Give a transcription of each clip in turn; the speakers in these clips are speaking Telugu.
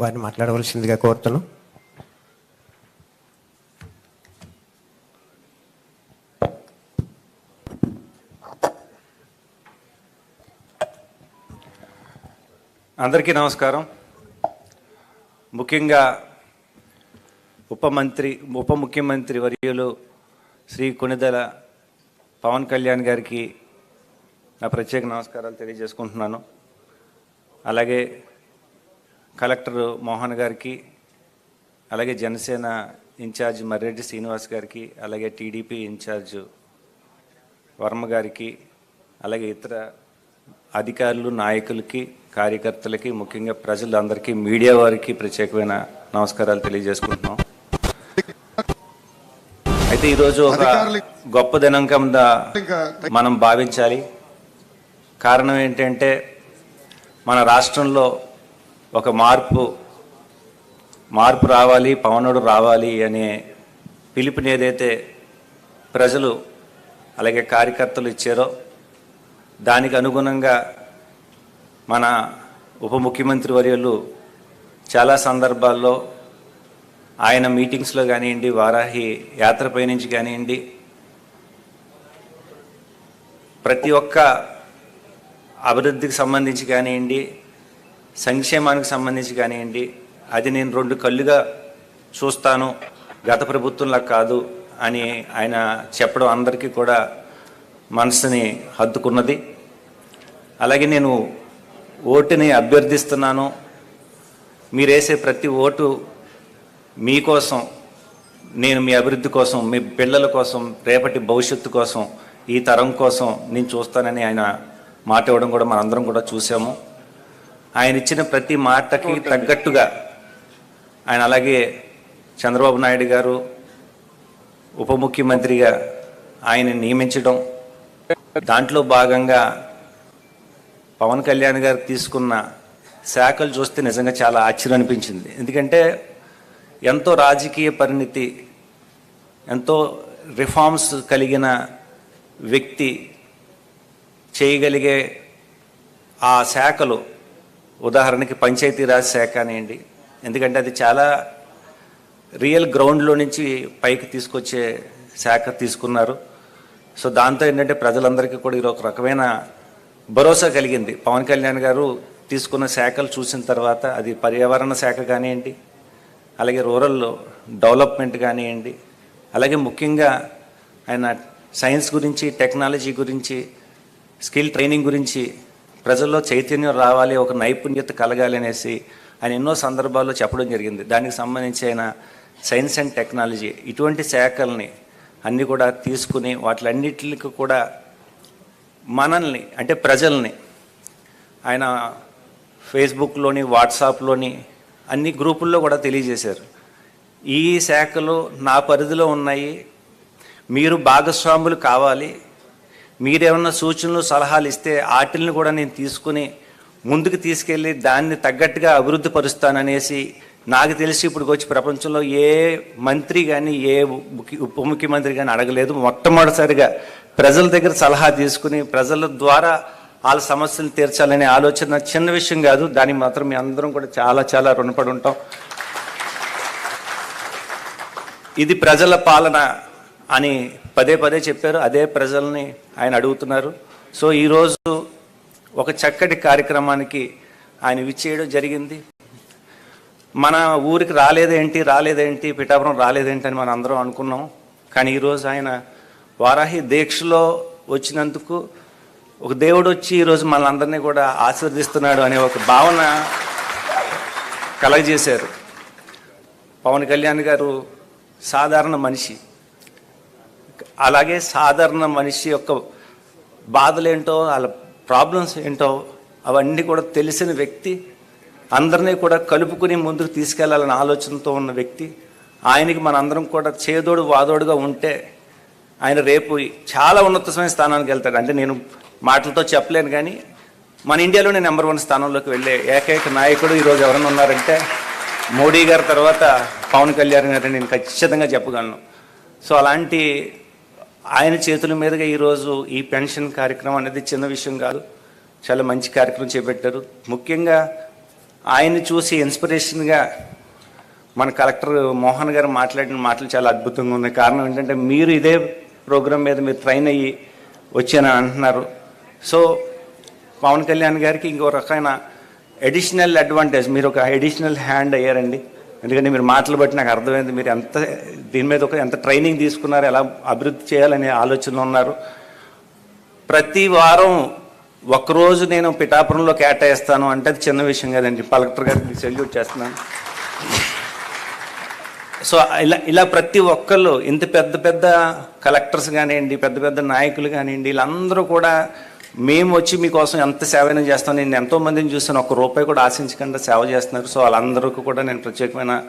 వారిని మాట్లాడవలసిందిగా కోరుతున్నాం. అందరికీ నమస్కారం. ముఖ్యంగా ఉప మంత్రి ఉప ముఖ్యమంత్రి వర్యులు శ్రీ కొనిదల పవన్ కళ్యాణ్ గారికి నా ప్రత్యేక నమస్కారాలు తెలియజేసుకుంటున్నాను. అలాగే కలెక్టర్ మోహన్ గారికి అలాగే జనసేన ఇన్ఛార్జ్ మర్రెడ్డి శ్రీనివాస్ గారికి అలాగే టీడీపీ ఇన్ఛార్జ్ వర్మ గారికి అలాగే ఇతర అధికారులు నాయకులకి కార్యకర్తలకి ముఖ్యంగా ప్రజలందరికీ మీడియా వారికి ప్రత్యేకమైన నమస్కారాలు తెలియజేసుకుంటున్నాం. అయితే ఈరోజు ఒక గొప్ప దినం కింద మనం భావించాలి. కారణం ఏంటంటే మన రాష్ట్రంలో ఒక మార్పు మార్పు రావాలి పవనుడు రావాలి అనే పిలుపుని ఏదైతే ప్రజలు అలాగే కార్యకర్తలు ఇచ్చారో దానికి అనుగుణంగా మన ఉప ముఖ్యమంత్రి వర్యులు చాలా సందర్భాల్లో ఆయన మీటింగ్స్లో కానివ్వండి వారాహి యాత్రపై నుంచి కానివ్వండి ప్రతి ఒక్క అభివృద్ధికి సంబంధించి కానివ్వండి సంక్షేమానికి సంబంధించి కానివ్వండి అది నేను రెండు కళ్ళుగా చూస్తాను గత ప్రభుత్వంలా కాదు అని ఆయన చెప్పడం అందరికీ కూడా మనసుని హద్దుకున్నది. అలాగే నేను ఓటుని అభ్యర్థిస్తున్నాను. మీరేసే ప్రతి ఓటు మీకోసం నేను మీ అభివృద్ధి కోసం మీ పిల్లల కోసం రేపటి భవిష్యత్తు కోసం ఈ తరం కోసం నేను చూస్తానని ఆయన మాట ఇవ్వడం కూడా మనందరం కూడా చూసాము ఆయన ఇచ్చిన ప్రతి మాటకి తగ్గట్టుగా ఆయన అలాగే చంద్రబాబు నాయుడు గారు ఉప ముఖ్యమంత్రిగా ఆయన నియమించడం దాంట్లో భాగంగా పవన్ కళ్యాణ్ గారు తీసుకున్న శాఖలు చూస్తే నిజంగా చాలా ఆశ్చర్యం అనిపించింది. ఎందుకంటే ఎంతో రాజకీయ పరిణితి ఎంతో రిఫార్మ్స్ కలిగిన వ్యక్తి చేయగలిగే ఆ శాఖలు ఉదాహరణకి పంచాయతీరాజ్ శాఖ అనేయండి. ఎందుకంటే అది చాలా రియల్ గ్రౌండ్లో నుంచి పైకి తీసుకొచ్చే శాఖ తీసుకున్నారు. సో దాంతో ఏంటంటే ప్రజలందరికీ కూడా ఇది ఒక రకమైన భరోసా కలిగింది. పవన్ కళ్యాణ్ గారు తీసుకున్న శాఖలు చూసిన తర్వాత అది పర్యావరణ శాఖ కానివ్వండి అలాగే రూరల్ డెవలప్మెంట్ కానివ్వండి అలాగే ముఖ్యంగా ఆయన సైన్స్ గురించి టెక్నాలజీ గురించి స్కిల్ ట్రైనింగ్ గురించి ప్రజల్లో చైతన్యం రావాలి ఒక నైపుణ్యత కలగాలి అనేసి ఆయన ఎన్నో సందర్భాల్లో చెప్పడం జరిగింది. దానికి సంబంధించి ఆయన సైన్స్ అండ్ టెక్నాలజీ ఇటువంటి శాఖల్ని అన్నీ కూడా తీసుకుని వాటిలన్నిటికి కూడా మనల్ని అంటే ప్రజల్ని ఆయన ఫేస్బుక్లోని వాట్సాప్లోని అన్ని గ్రూపుల్లో కూడా తెలియజేశారు. ఈ శాఖలు నా పరిధిలో ఉన్నాయి. మీరు భాగస్వాములు కావాలి. మీరేమన్నా సూచనలు సలహాలు ఇస్తే వాటిల్ని కూడా నేను తీసుకుని ముందుకు తీసుకెళ్ళి దాన్ని తగ్గట్టుగా అభివృద్ధి పరుస్తాననేసి నాకు తెలిసి ఇప్పుడు వచ్చి ప్రపంచంలో ఏ మంత్రి కానీ ఏ ముఖ్య- ఉప ముఖ్యమంత్రి కానీ అడగలేదు. మొట్టమొదటిసారిగా ప్రజల దగ్గర సలహా తీసుకుని ప్రజల ద్వారా వాళ్ళ సమస్యలు తీర్చాలనే ఆలోచన చిన్న విషయం కాదు. దానికి మాత్రం మీ అందరం కూడా చాలా చాలా రుణపడి ఉంటాం. ఇది ప్రజల పాలన. అని పదే పదే చెప్పారు. అదే ప్రజల్ని ఆయన అడుగుతున్నారు. సో ఈరోజు ఒక చక్కటి కార్యక్రమానికి ఆయన విచ్చేయడం జరిగింది. మన ఊరికి రాలేదేంటి రాలేదేంటి పిఠాపురం రాలేదేంటి అని మనం అందరం అనుకున్నాం. కానీ ఈరోజు ఆయన వారాహి దీక్షలో వచ్చినందుకు ఒక దేవుడు వచ్చి ఈరోజు మనందరినీ కూడా ఆశీర్వదిస్తున్నాడు అనే ఒక భావన కలగజేశారు. పవన్ కళ్యాణ్ గారు సాధారణ మనిషి. అలాగే సాధారణ మనిషి యొక్క బాధలేంటో వాళ్ళ ప్రాబ్లమ్స్ ఏంటో అవన్నీ కూడా తెలిసిన వ్యక్తి అందరినీ కూడా కలుపుకుని ముందుకు తీసుకెళ్ళాలనే ఆలోచనతో ఉన్న వ్యక్తి ఆయనకి మనందరం కూడా చేదోడు వాదోడుగా ఉంటే ఆయన రేపు చాలా ఉన్నతమైన స్థానానికి వెళ్తాడు. అంటే నేను మాటలతో చెప్పలేను కానీ మన ఇండియాలోనే నెంబర్ వన్ స్థానంలోకి వెళ్ళే ఏకైక నాయకుడు ఈరోజు ఎవరైనా ఉన్నారంటే మోడీ గారి తర్వాత పవన్ కళ్యాణ్ గారిని నేను ఖచ్చితంగా చెప్పగలను. సో అలాంటి ఆయన చేతుల మీదుగా ఈరోజు ఈ పెన్షన్ కార్యక్రమం అనేది చిన్న విషయం కాదు. చాలా మంచి కార్యక్రమం చేపట్టారు. ముఖ్యంగా ఆయన్ని చూసి ఇన్స్పిరేషన్గా మన కలెక్టర్ మోహన్ గారు మాట్లాడిన మాటలు చాలా అద్భుతంగా ఉన్నాయి. కారణం ఏంటంటే మీరు ఇదే ప్రోగ్రాం మీద మీరు ట్రైన్ అయ్యి వచ్చానని అంటున్నారు. సో పవన్ కళ్యాణ్ గారికి ఇంకో రకమైన అడిషనల్ అడ్వాంటేజ్ మీరు ఒక అడిషనల్ హ్యాండ్ అయ్యారండి. ఎందుకంటే మీరు మాటలు బట్టి నాకు అర్థమైంది. మీరు ఎంత దీని మీద ఒక ఎంత ట్రైనింగ్ తీసుకున్నారు ఎలా అభివృద్ధి చేయాలనే ఆలోచన ఉన్నారు. ప్రతి వారం ఒక్కరోజు నేను పిఠాపురంలో కేటాయిస్తాను అంటే అది చిన్న విషయం కదండి. కలెక్టర్ గారికి సెల్యూట్ చేస్తున్నాను. సో ఇలా ఇలా ప్రతి ఒక్కళ్ళు ఇంత పెద్ద పెద్ద కలెక్టర్స్ కానివ్వండి పెద్ద పెద్ద నాయకులు కానివ్వండి వీళ్ళందరూ కూడా మేము వచ్చి మీకోసం ఎంత సేవైనా చేస్తాం. నేను ఎంతో మందిని చూస్తాను ఒక్క రూపాయి కూడా ఆశించకుండా సేవ చేస్తున్నారు. సో వాళ్ళందరికీ కూడా నేను ప్రత్యేకమైన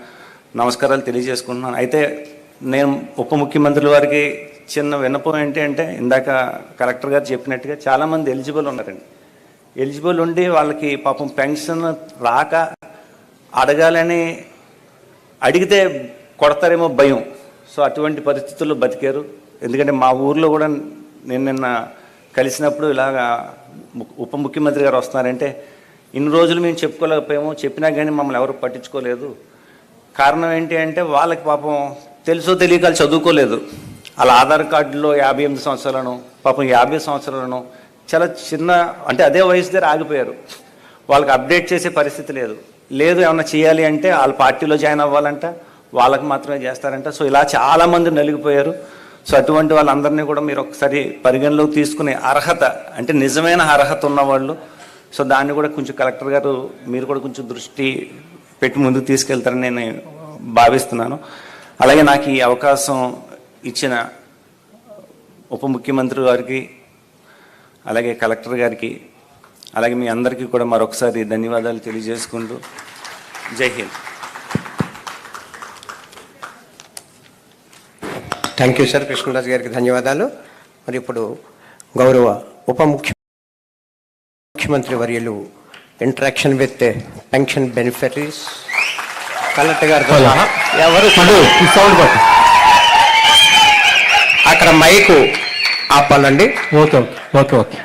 నమస్కారాలు తెలియజేసుకుంటున్నాను. అయితే నేను ఉప ముఖ్యమంత్రుల వారికి చిన్న విన్నపం ఏంటి అంటే ఇందాక కలెక్టర్ గారు చెప్పినట్టుగా చాలామంది ఎలిజిబుల్ ఉన్నారండి. ఎలిజిబుల్ ఉండి వాళ్ళకి పాపం పెన్షన్ రాక అడగాలని అడిగితే కొడతారేమో భయం. సో అటువంటి పరిస్థితుల్లో బతికారు. ఎందుకంటే మా ఊర్లో కూడా నేను నిన్న కలిసినప్పుడు ఇలాగా ఉప ముఖ్యమంత్రి గారు వస్తున్నారంటే ఇన్ని రోజులు మేము చెప్పుకోలేకపోయాము చెప్పినా కానీ మమ్మల్ని ఎవరు పట్టించుకోలేదు. కారణం ఏంటి అంటే వాళ్ళకి పాపం తెలుసో తెలియక వాళ్ళు చదువుకోలేదు. వాళ్ళ ఆధార్ కార్డులో యాభై ఎనిమిది సంవత్సరాలను పాపం యాభై సంవత్సరాలను చాలా చిన్న అంటే అదే వయసు దగ్గర ఆగిపోయారు. వాళ్ళకి అప్డేట్ చేసే పరిస్థితి లేదు. లేదు ఏమన్నా చేయాలి అంటే వాళ్ళ పార్టీలో జాయిన్ అవ్వాలంట వాళ్ళకి మాత్రమే చేస్తారంట. సో ఇలా చాలామంది నలిగిపోయారు. సో అటువంటి వాళ్ళందరినీ కూడా మీరు ఒకసారి పరిగణలోకి తీసుకునే అర్హత అంటే నిజమైన అర్హత ఉన్నవాళ్ళు సో దాన్ని కూడా కొంచెం కలెక్టర్ గారు మీరు కూడా కొంచెం దృష్టి పెట్టి ముందుకు తీసుకెళ్తారని నేను భావిస్తున్నాను. అలాగే నాకు ఈ అవకాశం ఇచ్చిన ఉప ముఖ్యమంత్రి గారికి అలాగే కలెక్టర్ గారికి అలాగే మీ అందరికీ కూడా మరొకసారి ధన్యవాదాలు తెలియజేసుకుంటూ జై Hind. Thank you sir Krishnaraju గారికి ధన్యవాదాలు. మరి ఇప్పుడు గౌరవ ఉప ముఖ్య ముఖ్యమంత్రి వర్యులు interaction with pension beneficiaries collector గారితో సహా ఎవరు సౌండ్ అక్కడ mic ఆపాలండి. Okay okay okay okay.